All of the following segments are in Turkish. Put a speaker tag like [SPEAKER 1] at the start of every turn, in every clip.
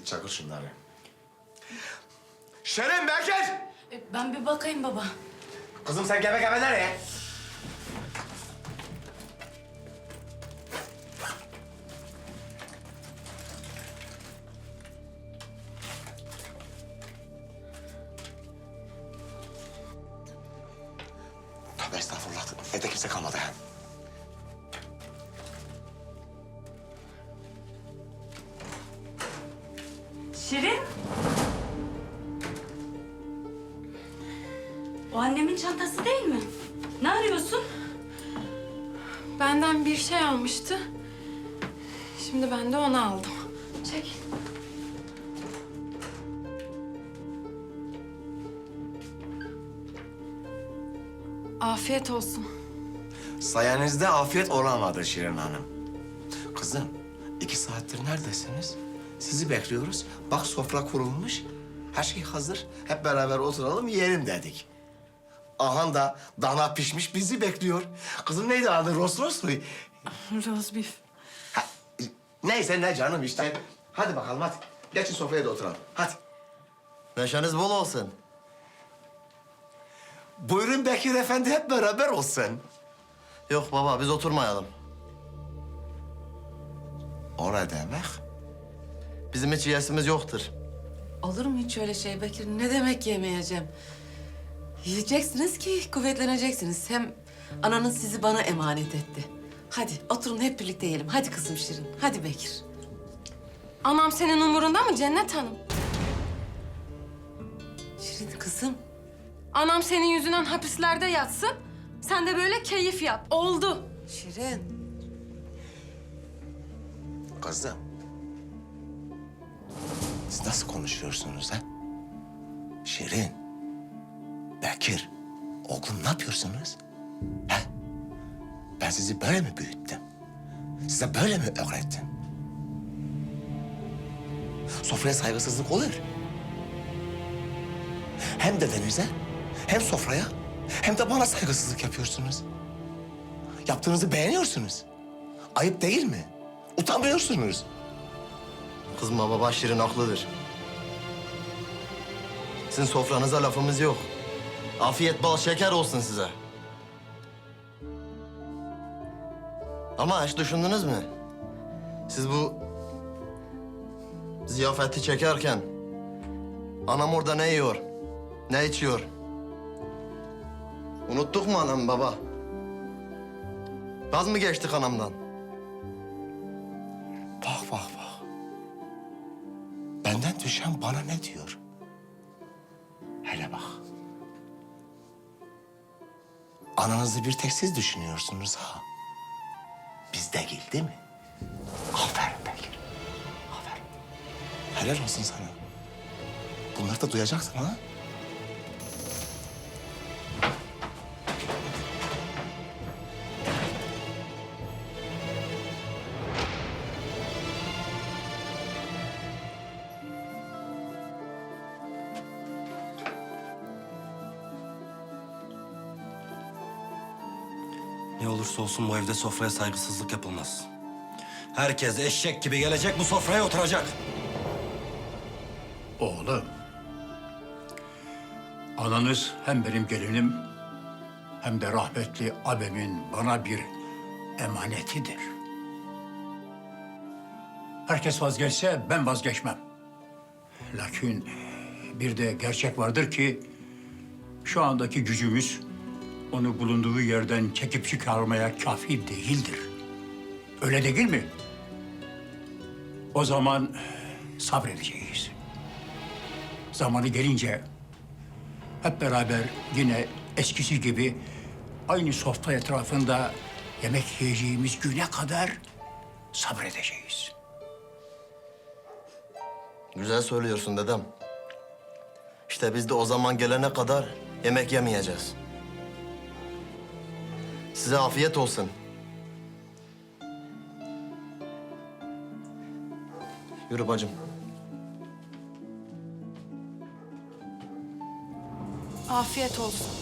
[SPEAKER 1] git çakır şunları. Şirin Bekir!
[SPEAKER 2] E, Ben bir bakayım baba.
[SPEAKER 1] Kızım sen gebe gebe nereye?
[SPEAKER 3] Afiyet olsun.
[SPEAKER 1] Sayenizde afiyet olamadı Şirin Hanım. Kızım, iki saattir neredesiniz? Sizi bekliyoruz. Bak sofra kurulmuş. Her şey hazır. Hep beraber oturalım yiyelim dedik. Ahan da dana pişmiş bizi bekliyor. Kızım neydi adı? Rosros mu?
[SPEAKER 2] Rosbif.
[SPEAKER 1] Ha, neyse ne canım işte. Hadi bakalım hadi. Geçin sofraya da oturalım. Hadi.
[SPEAKER 4] Neşeniz bol olsun.
[SPEAKER 1] Buyurun Bekir Efendi hep beraber olsun.
[SPEAKER 4] Yok baba biz oturmayalım.
[SPEAKER 1] O ne demek?
[SPEAKER 4] Bizim hiç yiyesimiz yoktur.
[SPEAKER 5] Olur mu hiç öyle şey Bekir? Ne demek yemeyeceğim? Yiyeceksiniz ki kuvvetleneceksiniz. Hem ananız sizi bana emanet etti. Hadi oturun hep birlikte yiyelim. Hadi kızım Şirin. Hadi Bekir.
[SPEAKER 3] Anam senin umurunda mı Cennet Hanım?
[SPEAKER 5] Şirin kızım.
[SPEAKER 3] Anam senin yüzünden hapislerde yatsın. Sen de böyle keyif yap. Oldu.
[SPEAKER 5] Şirin.
[SPEAKER 1] Kızım. Siz nasıl konuşuyorsunuz ha? Şirin. Bekir. Oğlum ne yapıyorsunuz? Ha? Ben sizi böyle mi büyüttüm? Size böyle mi öğrettim? Sofraya saygısızlık olur. Hem dedenize, hem sofraya, hem de bana saygısızlık yapıyorsunuz. Yaptığınızı beğeniyorsunuz. Ayıp değil mi? Utanmıyorsunuz.
[SPEAKER 4] Kızma baba Şirin haklıdır. Sizin sofranıza lafımız yok. Afiyet bal şeker olsun size. Ama hiç düşündünüz mü? Siz bu ziyafeti çekerken anam orada ne yiyor, ne içiyor? Unuttuk mu anam baba? Vaz mı geçtik anamdan?
[SPEAKER 1] Bak bak bak. Benden düşen bana ne diyor? Hele bak. Ananızı bir tek siz düşünüyorsunuz ha. Biz değil değil mi? Aferin Bekir. Aferin. Helal olsun sana. Bunları da duyacaksın ha.
[SPEAKER 6] Olursa olsun bu evde sofraya saygısızlık yapılmaz. Herkes eşek gibi gelecek bu sofraya oturacak.
[SPEAKER 7] Oğlum. Ananız hem benim gelinim hem de rahmetli abemin bana bir emanetidir. Herkes vazgeçse ben vazgeçmem. Lakin bir de gerçek vardır ki şu andaki gücümüz onu bulunduğu yerden çekip çıkarmaya kafi değildir. Öyle değil mi? O zaman sabredeceğiz. Zamanı gelince hep beraber yine eskisi gibi aynı sofra etrafında yemek yiyeceğimiz güne kadar sabredeceğiz.
[SPEAKER 4] Güzel söylüyorsun dedem. İşte biz de o zaman gelene kadar yemek yemeyeceğiz. Size afiyet olsun. Yürü bacım.
[SPEAKER 3] Afiyet olsun.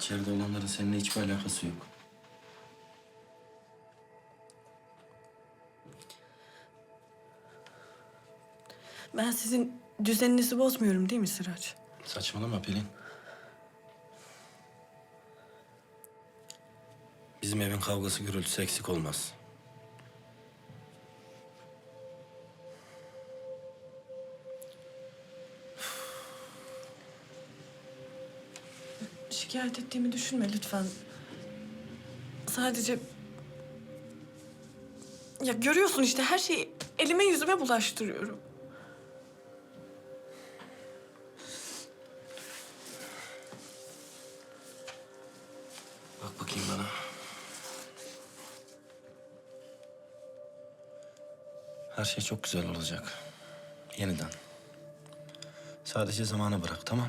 [SPEAKER 6] İçeride olanların seninle hiçbir alakası yok.
[SPEAKER 2] Ben sizin düzeninizi bozmuyorum değil mi Sıraç?
[SPEAKER 6] Saçmalama Pelin. Bizim evin kavgası gürültüsü eksik olmaz.
[SPEAKER 2] Şikayet ettiğimi düşünme lütfen. Sadece... Ya görüyorsun işte her şeyi elime yüzüme bulaştırıyorum.
[SPEAKER 6] Bak bakayım bana. Her şey çok güzel olacak. Yeniden. Sadece zamanı bırak tamam?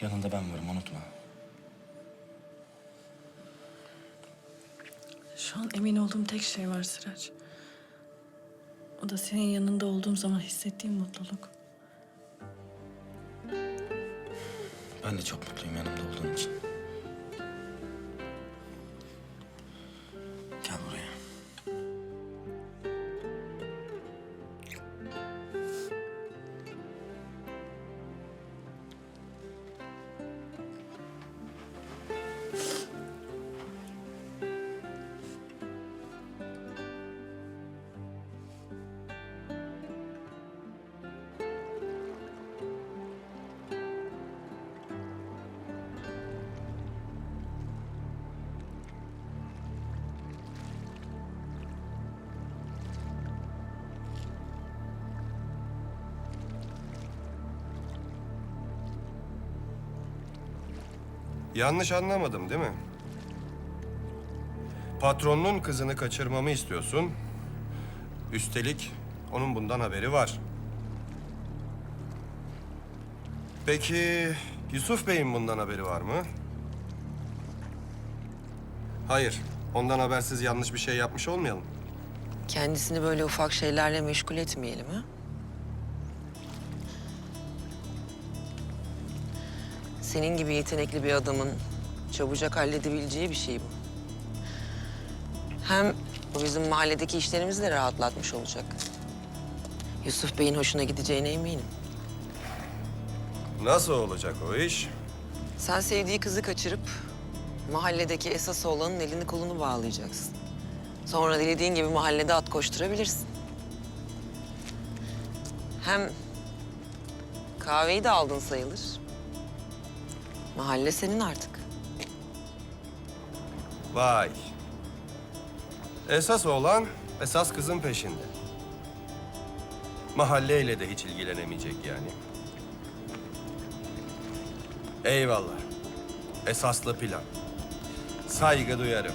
[SPEAKER 6] Yanında ben varım unutma.
[SPEAKER 2] Şu an emin olduğum tek şey var Sıraç. O da senin yanında olduğum zaman hissettiğim mutluluk.
[SPEAKER 6] Ben de çok mutluyum yanımda olduğun için.
[SPEAKER 8] Yanlış anlamadım değil mi? Patronun kızını kaçırmamı istiyorsun. Üstelik onun bundan haberi var. Peki Yusuf Bey'in bundan haberi var mı? Hayır. Ondan habersiz yanlış bir şey yapmış olmayalım.
[SPEAKER 9] Kendisini böyle ufak şeylerle meşgul etmeyelim ha? Senin gibi yetenekli bir adamın çabucak halledebileceği bir şey bu. Hem bu bizim mahalledeki işlerimizi de rahatlatmış olacak. Yusuf Bey'in hoşuna gideceğine eminim.
[SPEAKER 8] Nasıl olacak o iş?
[SPEAKER 9] Sen sevdiği kızı kaçırıp mahalledeki esas oğlanın elini kolunu bağlayacaksın. Sonra dilediğin gibi mahallede at koşturabilirsin. Hem kahveyi de aldın sayılır. Mahalle senin artık.
[SPEAKER 8] Vay. Esas oğlan esas kızın peşinde. Mahalleyle de hiç ilgilenemeyecek yani. Eyvallah. Esaslı plan. Saygı duyarım.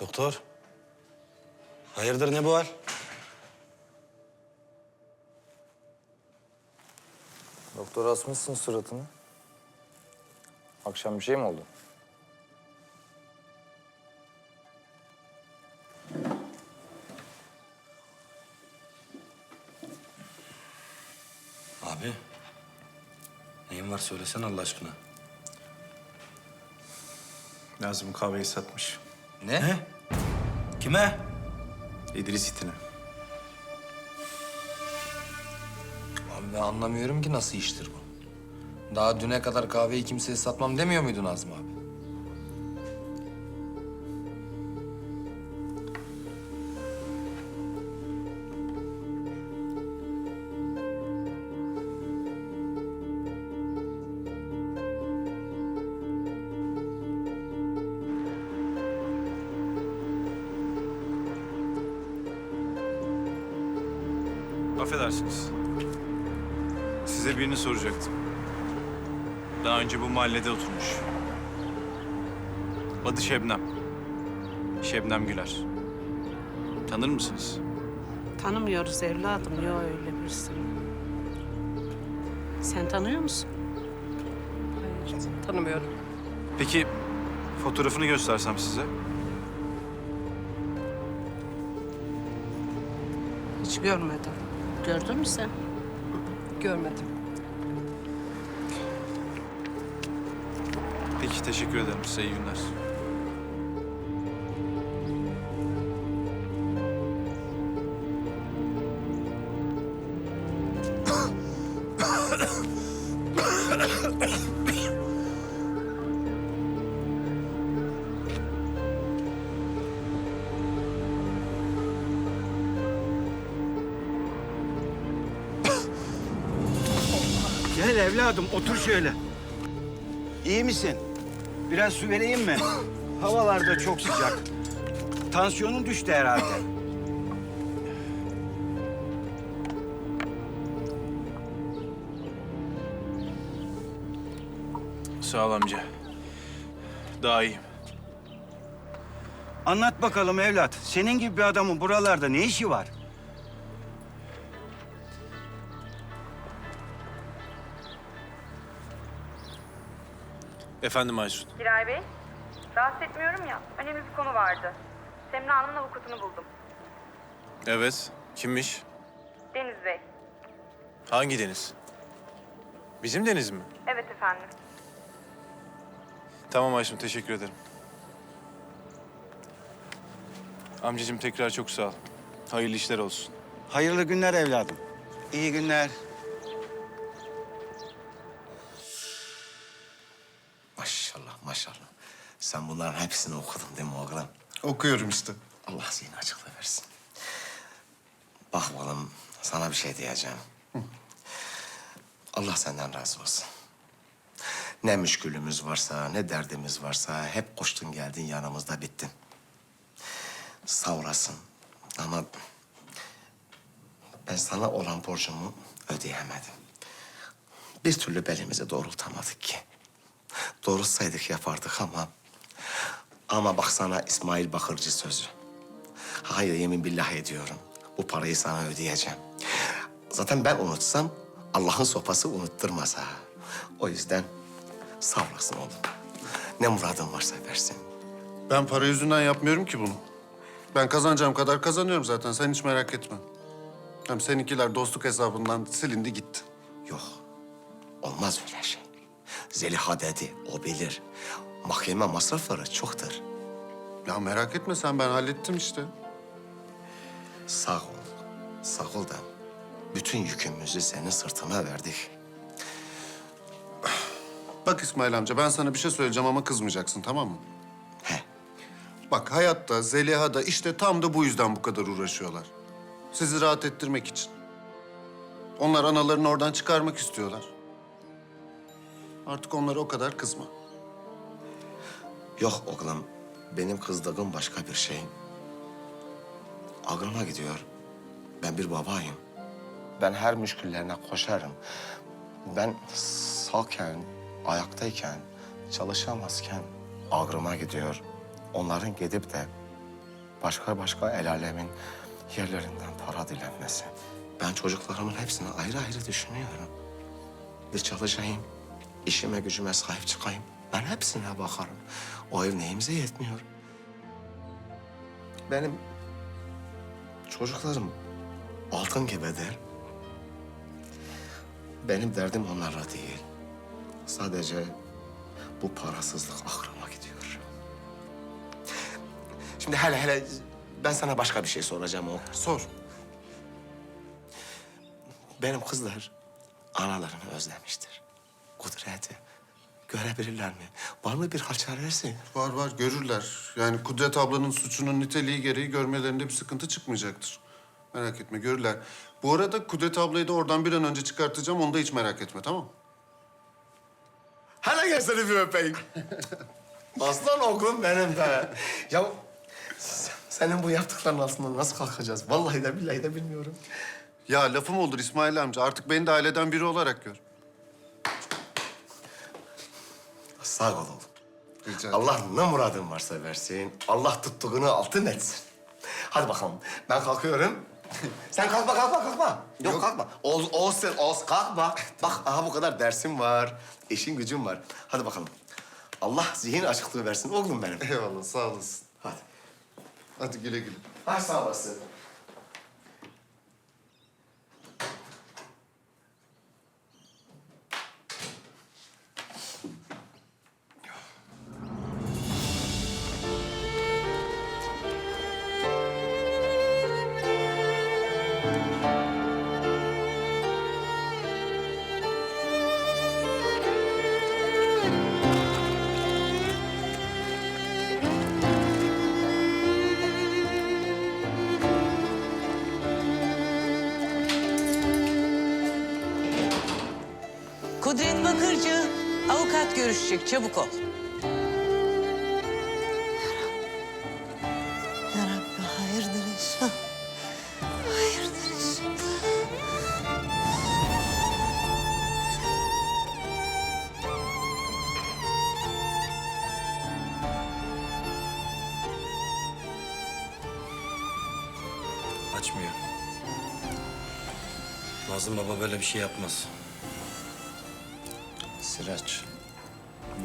[SPEAKER 6] Doktor. Hayırdır ne bu hal?
[SPEAKER 10] Doktor asmışsın suratını. Akşam bir şey mi oldu?
[SPEAKER 6] Abi. Neyin var söylesen Allah aşkına.
[SPEAKER 11] Nazım kahveyi satmış.
[SPEAKER 6] Ne? Kime?
[SPEAKER 11] İdris itine.
[SPEAKER 10] Abi ben anlamıyorum ki nasıl iştir bu. Daha düne kadar kahveyi kimseye satmam demiyor muydun Nazım abi?
[SPEAKER 12] Bu mahallede oturmuş. Adı Şebnem. Şebnem Güler. Tanır mısınız?
[SPEAKER 13] Tanımıyoruz evladım. Yok öyle birisi. Sen tanıyor musun? Hayır, tanımıyorum.
[SPEAKER 12] Peki fotoğrafını göstersem size?
[SPEAKER 13] Hiç görmedim. Gördün mü sen? Görmedim.
[SPEAKER 12] Peki teşekkür ederim size iyi günler.
[SPEAKER 14] Gel evladım otur şöyle. İyi misin? Biraz su vereyim mi? Havalar da çok sıcak. Tansiyonun düştü herhalde.
[SPEAKER 12] Sağ ol amca. Daha iyiyim.
[SPEAKER 14] Anlat bakalım evlat. Senin gibi bir adamın buralarda ne işi var?
[SPEAKER 12] Efendim Aysun.
[SPEAKER 15] Giray Bey, rahatsız etmiyorum ya. Önemli bir konu vardı. Semra Hanım'ın avukatını buldum.
[SPEAKER 12] Evet. Kimmiş?
[SPEAKER 15] Deniz Bey.
[SPEAKER 12] Hangi deniz? Bizim deniz mi?
[SPEAKER 15] Evet efendim.
[SPEAKER 12] Tamam Aysun teşekkür ederim. Amcacığım tekrar çok sağ ol. Hayırlı işler olsun.
[SPEAKER 14] Hayırlı günler evladım. İyi günler.
[SPEAKER 1] Sen bunların hepsini okudun değil mi oğlum?
[SPEAKER 16] Okuyorum işte.
[SPEAKER 1] Allah zihin açıklığı versin. Bak oğlum sana bir şey diyeceğim. Allah senden razı olsun. Ne müşkülümüz varsa, ne derdimiz varsa hep koştun geldin yanımızda bittin. Sağ olasın. Ama ben sana olan borcumu ödeyemedim. Bir türlü belimizi doğrultamadık ki. Doğrultsaydık yapardık ama... Ama bak sana İsmail Bakırcı sözü. Hayır yemin billah ediyorum. Bu parayı sana ödeyeceğim. Zaten ben unutsam Allah'ın sopası unutturmaz ha. O yüzden sağ olasın oğlum. Ne muradın varsa versin.
[SPEAKER 16] Ben para yüzünden yapmıyorum ki bunu. Ben kazanacağım kadar kazanıyorum zaten. Sen hiç merak etme. Hem seninkiler dostluk hesabından silindi gitti.
[SPEAKER 1] Yok. Olmaz öyle şey. Zeliha dedi, o bilir. Mahkeme masrafları çoktur.
[SPEAKER 16] Ya merak etme sen ben hallettim işte.
[SPEAKER 1] Sağ ol. Sağ ol da bütün yükümüzü senin sırtına verdik.
[SPEAKER 16] Bak İsmail amca ben sana bir şey söyleyeceğim ama kızmayacaksın tamam mı?
[SPEAKER 1] He.
[SPEAKER 16] Bak hayatta, Zeliha da işte tam da bu yüzden bu kadar uğraşıyorlar. Sizi rahat ettirmek için. Onlar analarını oradan çıkarmak istiyorlar. Artık onlara o kadar kızma.
[SPEAKER 1] Yok oğlum, benim kızdığım başka bir şey. Ağrıma gidiyor. Ben bir babayım. Ben her müşküllerine koşarım. Ben sağken, ayaktayken, çalışamazken ağrıma gidiyor. Onların gidip de başka başka el alemin yerlerinden para dilenmesi. Ben çocuklarımın hepsini ayrı ayrı düşünüyorum. Bir çalışayım, işime gücüme sahip çıkayım. Ben hepsine bakarım. O ev neyimize yetmiyor. Benim çocuklarım altın gibidir. Benim derdim onlarla değil. Sadece bu parasızlık aklıma gidiyor. Şimdi hele hele ben sana başka bir şey soracağım o.
[SPEAKER 16] Sor.
[SPEAKER 1] Benim kızlar analarını özlemiştir. Kudreti görebilirler mi? Var mı bir hal çaresi?
[SPEAKER 16] Var var görürler. Yani Kudret ablanın suçunun niteliği gereği görmelerinde bir sıkıntı çıkmayacaktır. Merak etme görürler. Bu arada Kudret ablayı da oradan bir an önce çıkartacağım. Onu da hiç merak etme tamam mı?
[SPEAKER 1] Hele gel seni bir öpeyim. Aslan oğlum benim de. ya senin bu yaptıkların altından nasıl kalkacağız? Vallahi de billahi de bilmiyorum.
[SPEAKER 16] Ya lafım olur İsmail amca. Artık beni de aileden biri olarak gör.
[SPEAKER 1] Sağ ol oğlum.
[SPEAKER 16] Rica ederim.
[SPEAKER 1] Allah ne muradın varsa versin. Allah tuttuğunu altın etsin. Hadi bakalım. Ben kalkıyorum. Sen kalkma, kalkma, kalkma. Yok, kalkma. Oğuz, Oğuz sen, Oğuz kalkma. Bak, aha bu kadar dersim var. işin gücün var. Hadi bakalım. Allah zihin açıklığı versin oğlum benim.
[SPEAKER 16] Eyvallah sağ olasın.
[SPEAKER 1] Hadi.
[SPEAKER 16] Hadi güle güle.
[SPEAKER 1] Hadi sağ olasın.
[SPEAKER 9] Bakırcı, avukat görüşecek. Çabuk ol.
[SPEAKER 17] Ya Rabbi hayırdır inşallah. Hayırdır inşallah.
[SPEAKER 6] Açmıyor. Nazım baba böyle bir şey yapmaz.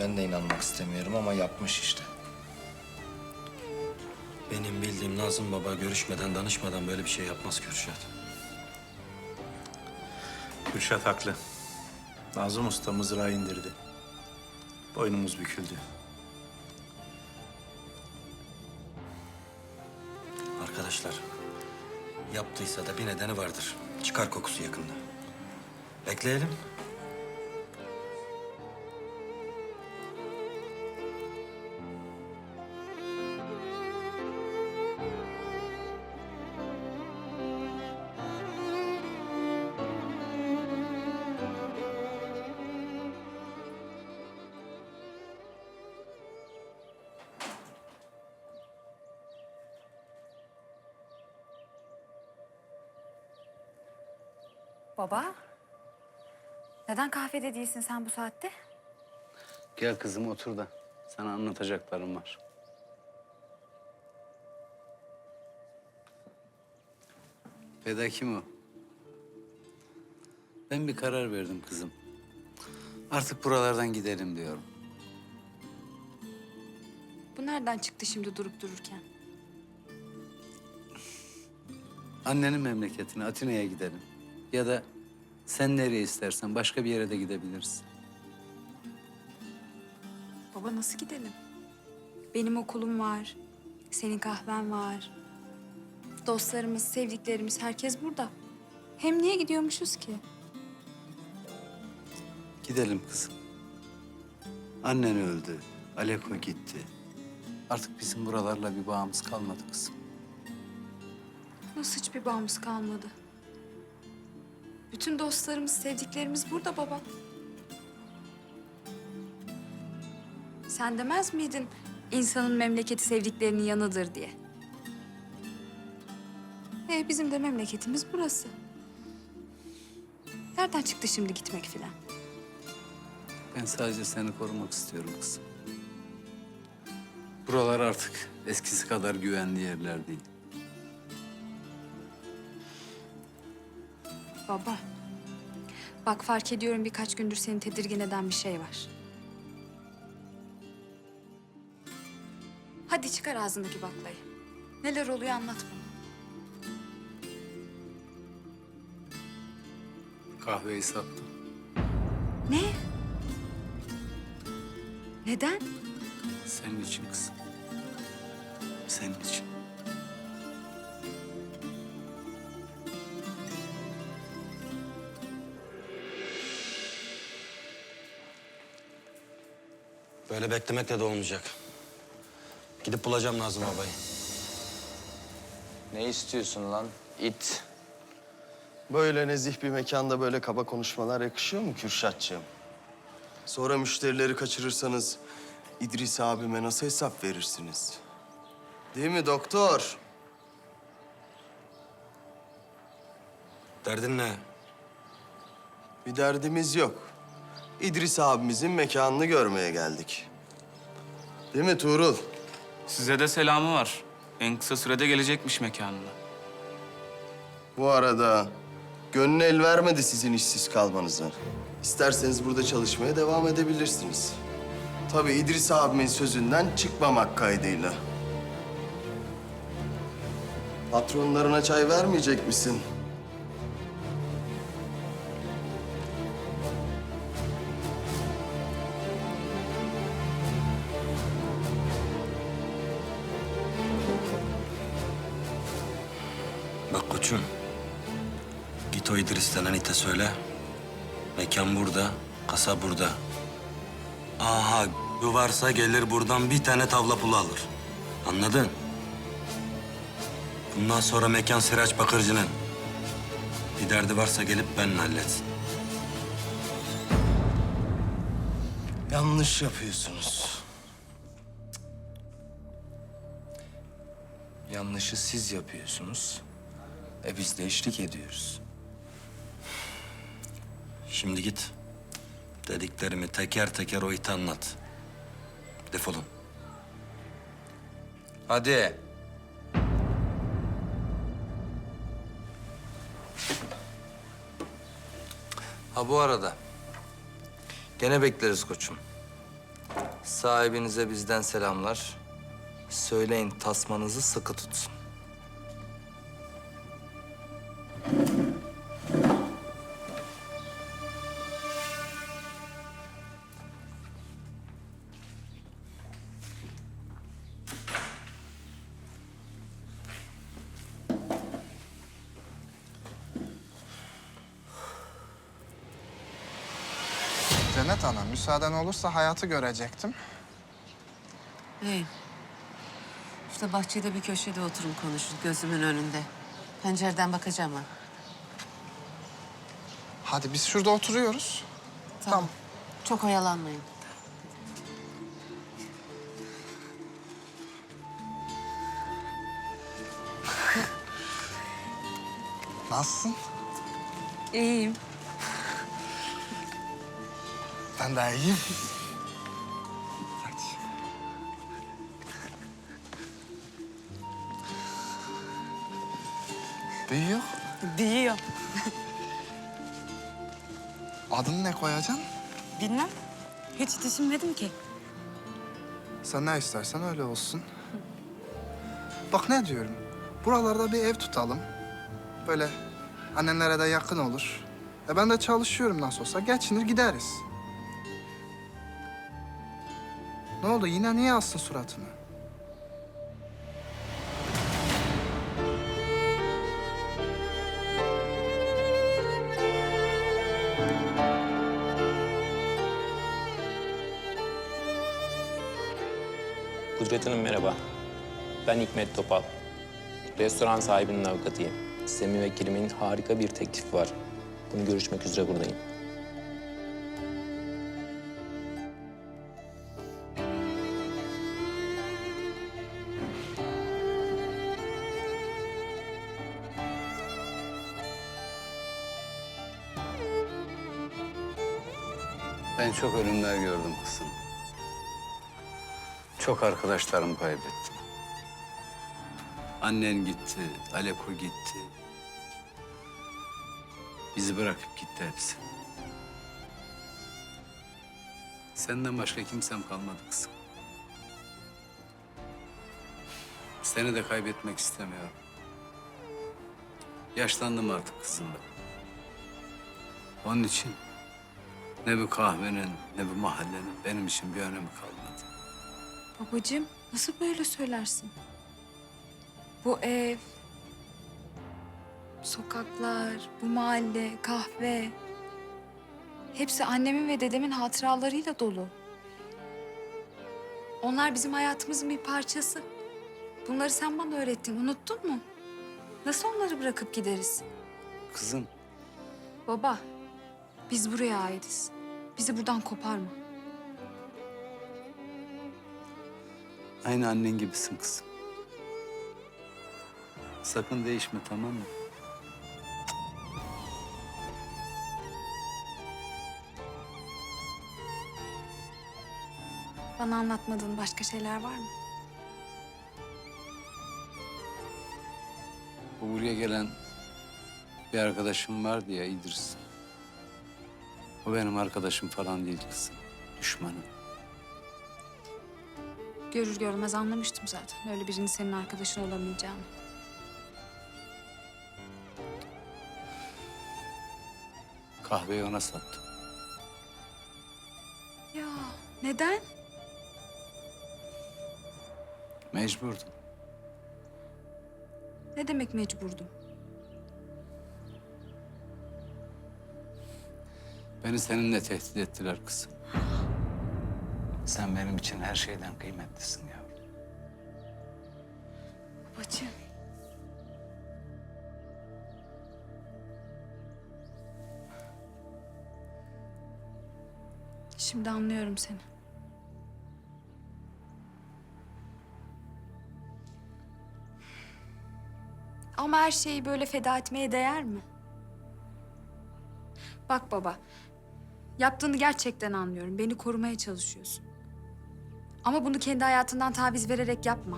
[SPEAKER 10] Ben de inanmak istemiyorum ama yapmış işte.
[SPEAKER 6] Benim bildiğim Nazım baba görüşmeden, danışmadan böyle bir şey yapmaz Kürşat.
[SPEAKER 12] Kürşat haklı. Nazım Usta mızrağı indirdi. Boynumuz büküldü.
[SPEAKER 6] Arkadaşlar, yaptıysa da bir nedeni vardır. Çıkar kokusu yakında. Bekleyelim.
[SPEAKER 18] Kahvede değilsin sen bu saatte?
[SPEAKER 19] Gel kızım otur da sana anlatacaklarım var. Veda kim o? Ben bir karar verdim kızım. Artık buralardan gidelim diyorum.
[SPEAKER 18] Bu nereden çıktı şimdi durup dururken?
[SPEAKER 19] Annenin memleketine, Atina'ya gidelim. Ya da sen nereye istersen başka bir yere de gidebiliriz.
[SPEAKER 18] Baba nasıl gidelim? Benim okulum var, senin kahven var. Dostlarımız, sevdiklerimiz, herkes burada. Hem niye gidiyormuşuz ki?
[SPEAKER 19] Gidelim kızım. Annen öldü, Aleko gitti. Artık bizim buralarla bir bağımız kalmadı kızım.
[SPEAKER 18] Nasıl hiçbir bağımız kalmadı? Bütün dostlarımız, sevdiklerimiz burada baba. Sen demez miydin insanın memleketi sevdiklerinin yanıdır diye? E bizim de memleketimiz burası. Nereden çıktı şimdi gitmek filan?
[SPEAKER 19] Ben sadece seni korumak istiyorum kızım. Buralar artık eskisi kadar güvenli yerler değil.
[SPEAKER 18] Baba, bak fark ediyorum birkaç gündür seni tedirgin eden bir şey var. Hadi çıkar ağzındaki baklayı. Neler oluyor anlat bana.
[SPEAKER 19] Kahveyi sattım.
[SPEAKER 18] Ne? Neden?
[SPEAKER 19] Senin için kızım. Senin için.
[SPEAKER 6] Böyle beklemekle de olmayacak. Gidip bulacağım Nazım babayı.
[SPEAKER 10] Ne istiyorsun lan? İt.
[SPEAKER 20] Böyle nezih bir mekanda böyle kaba konuşmalar yakışıyor mu Kürşatçığım? Sonra müşterileri kaçırırsanız İdris abime nasıl hesap verirsiniz? Değil mi doktor?
[SPEAKER 6] Derdin ne?
[SPEAKER 20] Bir derdimiz yok. İdris abimizin mekanını görmeye geldik. Değil mi Tuğrul?
[SPEAKER 21] Size de selamı var. En kısa sürede gelecekmiş mekanına.
[SPEAKER 20] Bu arada gönlü el vermedi sizin işsiz kalmanıza. İsterseniz burada çalışmaya devam edebilirsiniz. Tabii İdris abimin sözünden çıkmamak kaydıyla. Patronlarına çay vermeyecek misin?
[SPEAKER 6] Koçum. Git o İdris denen ite söyle. Mekan burada, kasa burada. Aha bu varsa gelir buradan bir tane tavla pulu alır. Anladın? Bundan sonra mekan Sıraç Bakırcı'nın. Bir derdi varsa gelip benimle halletsin.
[SPEAKER 20] Yanlış yapıyorsunuz.
[SPEAKER 10] Yanlışı siz yapıyorsunuz. E biz de eşlik ediyoruz.
[SPEAKER 6] Şimdi git. Dediklerimi teker teker o ite anlat. Defolun.
[SPEAKER 10] Hadi. Ha bu arada. Gene bekleriz koçum. Sahibinize bizden selamlar. Söyleyin tasmanızı sıkı tutsun.
[SPEAKER 22] Müsaaden olursa hayatı görecektim.
[SPEAKER 9] Hey. İşte bahçede bir köşede oturun konuşun gözümün önünde. Pencereden bakacağım ha.
[SPEAKER 22] Hadi biz şurada oturuyoruz.
[SPEAKER 9] Tamam. Çok oyalanmayın.
[SPEAKER 22] Nasılsın?
[SPEAKER 18] İyiyim.
[SPEAKER 22] Ben de iyiyim. Hadi. Büyüyor.
[SPEAKER 18] Büyüyor.
[SPEAKER 22] Adını ne koyacaksın?
[SPEAKER 18] Bilmem. Hiç düşünmedim ki.
[SPEAKER 22] Sen ne istersen öyle olsun. Bak ne diyorum. Buralarda bir ev tutalım. Böyle annenlere de yakın olur. E ben de çalışıyorum nasıl olsa. Geçinir gideriz. Ne oldu? Yine niye astın suratını?
[SPEAKER 23] Kudret Hanım merhaba. Ben Hikmet Topal. Restoran sahibinin avukatıyım. Size müvekkilimin harika bir teklifi var. Bunu görüşmek üzere buradayım.
[SPEAKER 19] Çok ölümler gördüm kızım. Çok arkadaşlarımı kaybettim. Annen gitti, Aleko gitti. Bizi bırakıp gitti hepsi. Senden başka kimsem kalmadı kızım. Seni de kaybetmek istemiyorum. Yaşlandım artık kızım ben. Onun için ne bu kahvenin ne bu mahallenin benim için bir önemi kalmadı.
[SPEAKER 18] Babacığım nasıl böyle söylersin? Bu ev, sokaklar, bu mahalle, kahve... Hepsi annemin ve dedemin hatıralarıyla dolu. Onlar bizim hayatımızın bir parçası. Bunları sen bana öğrettin, unuttun mu? Nasıl onları bırakıp gideriz?
[SPEAKER 19] Kızım
[SPEAKER 18] Baba, biz buraya aitiz. Bizi buradan koparma.
[SPEAKER 19] Aynı annen gibisin kızım. Sakın değişme tamam mı?
[SPEAKER 18] Bana anlatmadığın başka şeyler var mı?
[SPEAKER 19] Bu buraya gelen bir arkadaşım vardı ya İdris. O benim arkadaşım falan değil kızım. Düşmanım.
[SPEAKER 18] Görür görmez anlamıştım zaten. Öyle birinin senin arkadaşın olamayacağını.
[SPEAKER 19] Kahveyi ona sattım.
[SPEAKER 18] Ya neden?
[SPEAKER 19] Mecburdum.
[SPEAKER 18] Ne demek mecburdum?
[SPEAKER 19] Beni seninle tehdit ettiler kızım. Sen benim için her şeyden kıymetlisin yavrum.
[SPEAKER 18] Babacığım. Şimdi anlıyorum seni. Ama her şeyi böyle feda etmeye değer mi? Bak baba, yaptığını gerçekten anlıyorum. Beni korumaya çalışıyorsun. Ama bunu kendi hayatından taviz vererek yapma.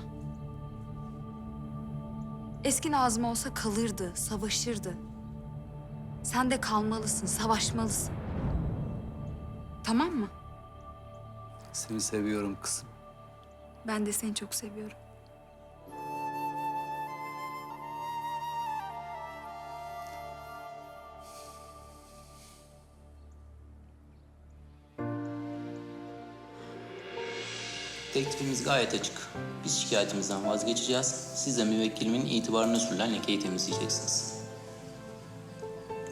[SPEAKER 18] Eski Nazım olsa kalırdı, savaşırdı. Sen de kalmalısın, savaşmalısın. Tamam mı?
[SPEAKER 19] Seni seviyorum kızım.
[SPEAKER 18] Ben de seni çok seviyorum.
[SPEAKER 23] Teklifimiz gayet açık. Biz şikayetimizden vazgeçeceğiz. Siz de müvekkilimin itibarını sürülen lekeyi temizleyeceksiniz.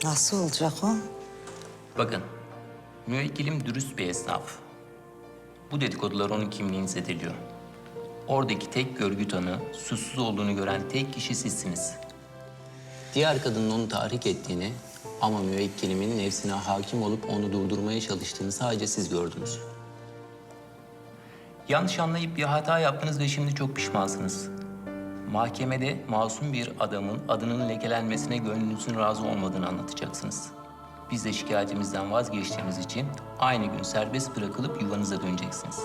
[SPEAKER 17] Nasıl olacak o?
[SPEAKER 23] Bakın, müvekkilim dürüst bir esnaf. Bu dedikodular onun kimliğini zedeliyor. Oradaki tek görgü tanığı, suçsuz olduğunu gören tek kişi sizsiniz. Diğer kadının onu tahrik ettiğini ama müvekkilimin nefsine hakim olup onu durdurmaya çalıştığını sadece siz gördünüz. Yanlış anlayıp bir hata yaptınız ve şimdi çok pişmansınız. Mahkemede masum bir adamın adının lekelenmesine gönlünüzün razı olmadığını anlatacaksınız. Biz de şikayetimizden vazgeçtiğimiz için aynı gün serbest bırakılıp yuvanıza döneceksiniz.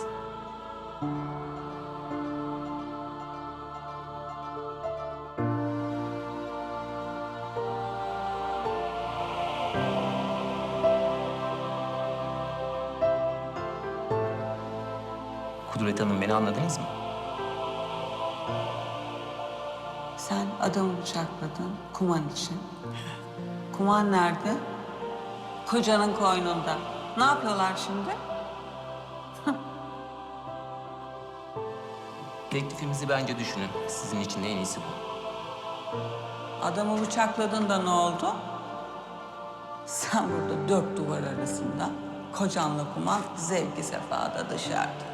[SPEAKER 23] Anladınız mı?
[SPEAKER 17] Sen adamı bıçakladın kuman için. Kuman nerede? Kocanın koynunda. Ne yapıyorlar şimdi?
[SPEAKER 23] Teklifimizi bence düşünün. Sizin için en iyisi bu.
[SPEAKER 17] Adamı bıçakladın da ne oldu? Sen burada dört duvar arasında, kocanla kuman zevki sefada dışarıda.